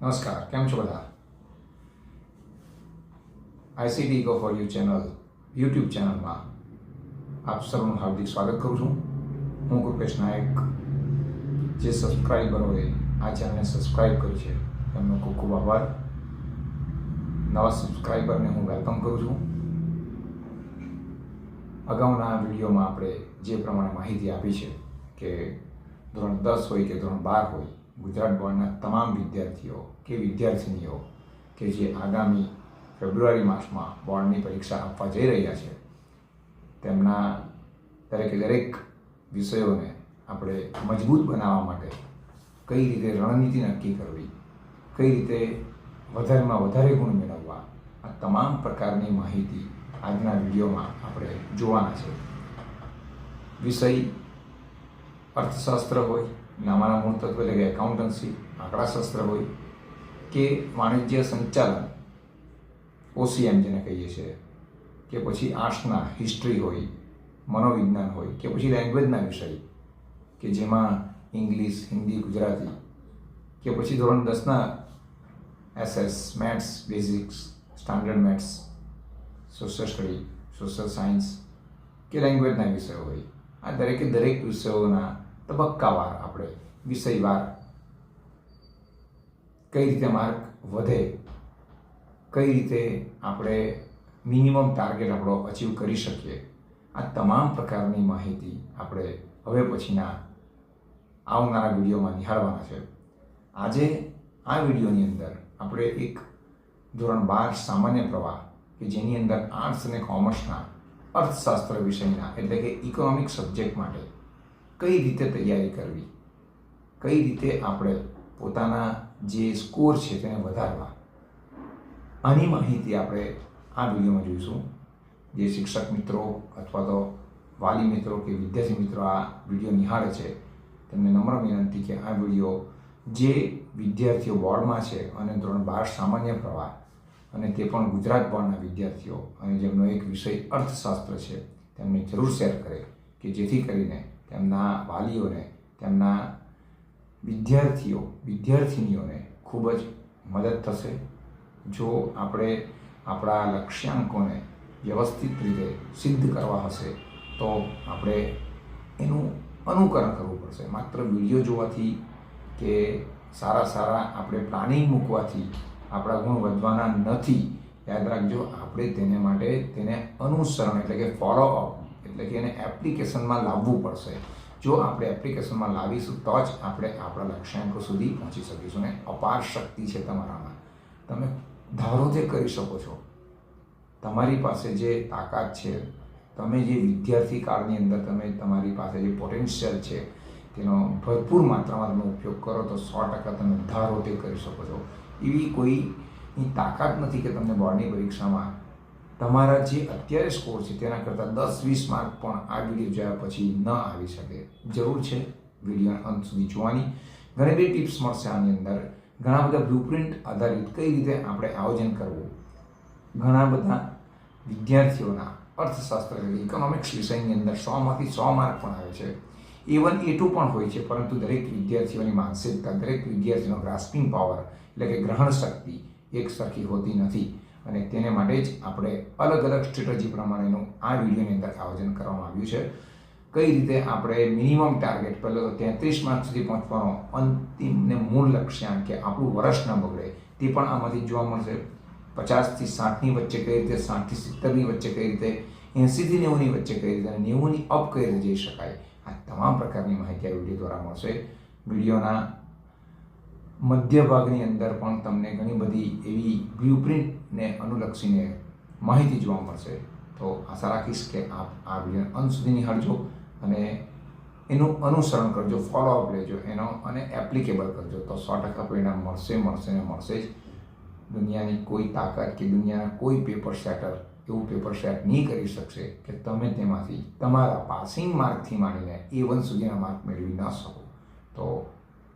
નમસ્કાર, કેમ છો બધા? ICT go for you channel YouTube ચેનલમાં આપ સૌનું હાર્દિક સ્વાગત કરું છું. હું કૃપેશ નાયક. જે સબસ્ક્રાઈબરોએ આ ચેનલને સબસ્ક્રાઈબ કર્યું છે, એમનો ખૂબ ખૂબ આભાર. નવા સબસ્ક્રાઈબરને હું વેલકમ કરું છું. અગાઉના વિડીયોમાં આપણે જે પ્રમાણે માહિતી આપી છે કે ધોરણ દસ હોય કે ધોરણ બાર હોય ગુજરાત બોર્ડના તમામ વિદ્યાર્થીઓ કે વિદ્યાર્થિનીઓ કે જે આગામી ફેબ્રુઆરી માસમાં બોર્ડની પરીક્ષા આપવા જઈ રહ્યા છે, તેમના દરેકે દરેક વિષયોને આપણે મજબૂત બનાવવા માટે કઈ રીતે રણનીતિ નક્કી કરવી, કઈ રીતે વધારેમાં વધારે ગુણ મેળવવા, આ તમામ પ્રકારની માહિતી આજના વિડીયોમાં આપણે જોવાના છે. વિષય અર્થશાસ્ત્ર હોય નામાના મૂળ તત્વ એટલે કે એકાઉન્ટન્સી આંકડાશાસ્ત્ર હોય, કે વાણિજ્ય સંચાલન ઓસીએમ જેને કહીએ છીએ, કે પછી આર્ટ્સના હિસ્ટ્રી હોય, મનોવિજ્ઞાન હોય, કે પછી લેંગ્વેજના વિષય, કે જેમાં ઇંગ્લિશ, હિન્દી, ગુજરાતી, કે પછી ધોરણ દસના SS maths basics standard maths, social study, social science, કે લેંગ્વેજના વિષયો હોય. આ દરેકે દરેક વિષયોના તબક્કાવાર આપણે, વિષયવાર. કઈ રીતે માર્ક વધે? કઈ રીતે આપણે મિનિમમ ટાર્ગેટ આપણો અચીવ કરી શકીએ? આ તમામ પ્રકારની માહિતી આપણે હવે પછીના આવનારા વિડીયોમાં નિહાળવાના છે. આજે આ વિડીયોની અંદર આપણે એક ધોરણ બાર સામાન્ય પ્રવાહ, કે જેની અંદર આર્ટ્સ અને કોમર્સના અર્થશાસ્ત્ર વિષયના, એટલે કે ઇકોનોમિક સબ્જેક્ટ માટે કઈ રીતે તૈયારી કરવી? કઈ રીતે આપણે પોતાના જે સ્કોર છે તેને વધારવા? આની માહિતી આપણે આ વિડીયોમાં જોઈશું. જે શિક્ષક મિત્રો અથવા તો વાલી મિત્રો કે વિદ્યાર્થી મિત્રો આ વીડિયો નિહાળે છે, તેમને નમ્ર વિનંતી કે આ વીડિયો જે વિદ્યાર્થીઓ બોર્ડમાં છે અને ધોરણ બાર સામાન્ય પ્રવાહ અને તે પણ ગુજરાત બોર્ડના વિદ્યાર્થીઓ અને જેમનો એક વિષય અર્થશાસ્ત્ર છે, તેમને જરૂર શેર કરે કે જેથી કરીને તેમના વાલીઓને, તેમના વિદ્યાર્થીઓ, વિદ્યાર્થિનીઓને ખૂબ જ મદદ થશે. જો આપણે આપણા લક્ષ્યાંકોને વ્યવસ્થિત રીતે સિદ્ધ કરવા હશે, તો આપણે એનું અનુકરણ કરવું પડશે. માત્ર વીડિયો જોવાથી કે સારા સારા આપણે પ્લાનિંગ મૂકવાથી આપણા ગુણ વધવાના નથી. યાદ રાખજો, આપણે તેને માટે તેને અનુસરણ એટલે કે ફોલો અપ એટલે કે એને એપ્લિકેશનમાં લાવવું પડશે. જો આપણે એપ્લિકેશનમાં લાવીશું, તો જ આપણે આપણા લક્ષ્યાંકો સુધી પહોંચી શકીશું ને અપાર શક્તિ છે તમારામાં. તમે ધારો તે કરી શકો છો. તમારી પાસે જે તાકાત છે, તમે જે વિદ્યાર્થી કાળની અંદર તમે તમારી પાસે જે પોટેન્શિયલ છે, તેનો ભરપૂર માત્રામાં તમે ઉપયોગ કરો, તો સો ટકા તમે ધારો તે કરી શકો છો. એવી કોઈની તાકાત નથી કે તમને બોર્ડની પરીક્ષામાં તમારા જે અત્યારે સ્કોર છે તેના કરતાં દસ, વીસ માર્ક પણ આ વીડિયો જોયા પછી ન આવી શકે. જરૂર છે વીડિયો અંત સુધી જોવાની. ઘણી બધી ટિપ્સ મળશે આની અંદર. ઘણા બધા બ્લુપ્રિન્ટ આધારિત કઈ રીતે આપણે આયોજન કરવું. ઘણા બધા વિદ્યાર્થીઓના અર્થશાસ્ત્ર ઇકોનોમિક્સ વિષયની અંદર સોમાંથી સો માર્ક પણ આવે છે. ઇવન વન એ ટુ પણ હોય છે, પરંતુ દરેક વિદ્યાર્થીઓની માનસિકતા, દરેક વિદ્યાર્થીનો ગ્રાસ્પિંગ પાવર એટલે કે ગ્રહણ શક્તિ એક સરખી હોતી નથી. અને તેને માટે જ આપણે અલગ અલગ સ્ટ્રેટજી પ્રમાણેનું આ વિડીયોની અંદર આયોજન કરવામાં આવ્યું છે. કઈ રીતે આપણે મિનિમમ ટાર્ગેટ પહેલાં તો તેત્રીસ માર્ક સુધી પહોંચવાનો અંતિમ ને મૂળ લક્ષ્યાંક કે આપણું વર્ષ ન બગડે તે પણ આમાંથી જોવા મળશે. પચાસથી સાઠની વચ્ચે કઈ રીતે, સાઠથી સિત્તેરની વચ્ચે કઈ રીતે એંસીથી નેવુંની વચ્ચે કઈ રીતે અને નેવુંની અપ કઈ રીતે જઈ શકાય આ તમામ પ્રકારની માહિતી આ વીડિયો દ્વારા મળશે. વિડીયોના મધ્ય ભાગની અંદર પણ તમને ઘણી બધી એવી બ્લુપ્રિન્ટને અનુલક્ષીને માહિતી જોવા મળશે, તો આશા રાખીશ કે આપ આ વીડિયો અંત સુધી નિહાળજો અને એનું અનુસરણ કરજો ફોલોઅપ લેજો એનો અને એપ્લિકેબલ કરજો. તો સો ટકા પરિણામ મળશે મળશે ને મળશે જ. દુનિયાની કોઈ તાકાત કે દુનિયાના કોઈ પેપર સેટર એવું પેપર સેટ નહીં કરી શકશે કે તમે તેમાંથી તમારા પાસિંગ માર્કથી માંડીને એ વન સુધીના માર્ક મેળવી ન શકો. તો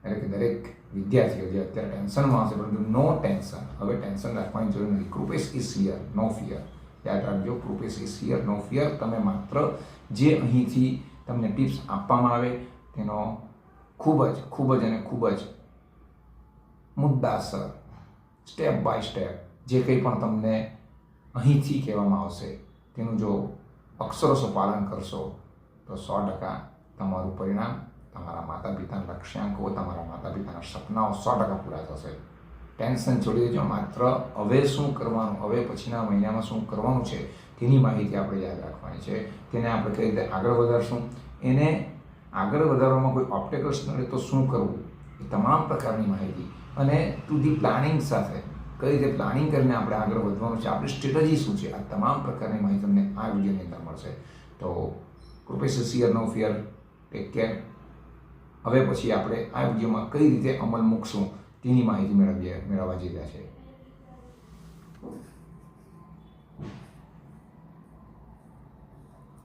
એટલે કે દરેક વિદ્યાર્થીઓ જે અત્યારે ટેન્શનમાં હશે, પરંતુ નો ટેન્શન હવે ટેન્શન રાખવાની જરૂર નથી. Kripesh is here no fear યાદ રાખજો Kripesh is here no fear તમે માત્ર જે અહીંથી તમને ટિપ્સ આપવામાં આવે, તેનો ખૂબ જ ખૂબ જ અને ખૂબ જ મુદ્દાસર સ્ટેપ બાય સ્ટેપ જે કંઈ પણ તમને અહીંથી કહેવામાં આવશે, તેનું જો અક્ષરશો પાલન કરશો, તો સો ટકા તમારું પરિણામ તમારા માતા પિતાના લક્ષ્યાંકો, તમારા માતા પિતાના સપનાઓ સો ટકા પૂરા થશે. ટેન્શન છોડી દેજો, માત્ર હવે શું કરવાનું, હવે પછીના મહિનામાં શું કરવાનું છે, તેની માહિતી આપણે યાદ રાખવાની છે. તેને આપણે કઈ રીતે આગળ વધારશું? એને આગળ વધારવામાં કોઈ ઓપ્ટેકલ્સ નડે તો શું કરવું? એ તમામ પ્રકારની માહિતી. અને ટુ ધી પ્લાનિંગ સાથે કઈ રીતે પ્લાનિંગ કરીને આપણે આગળ વધવાનું છે, આપણી સ્ટ્રેટજી શું છે, આ તમામ પ્રકારની માહિતી તમને આ વિડીયોની અંદર મળશે. તો Kripesh here no fear take care હવે પછી આપણે આ વિડીયોમાં કઈ રીતે અમલ મૂકશું તેની માહિતી મેળવીએ મેળવવા જઈ રહ્યા છે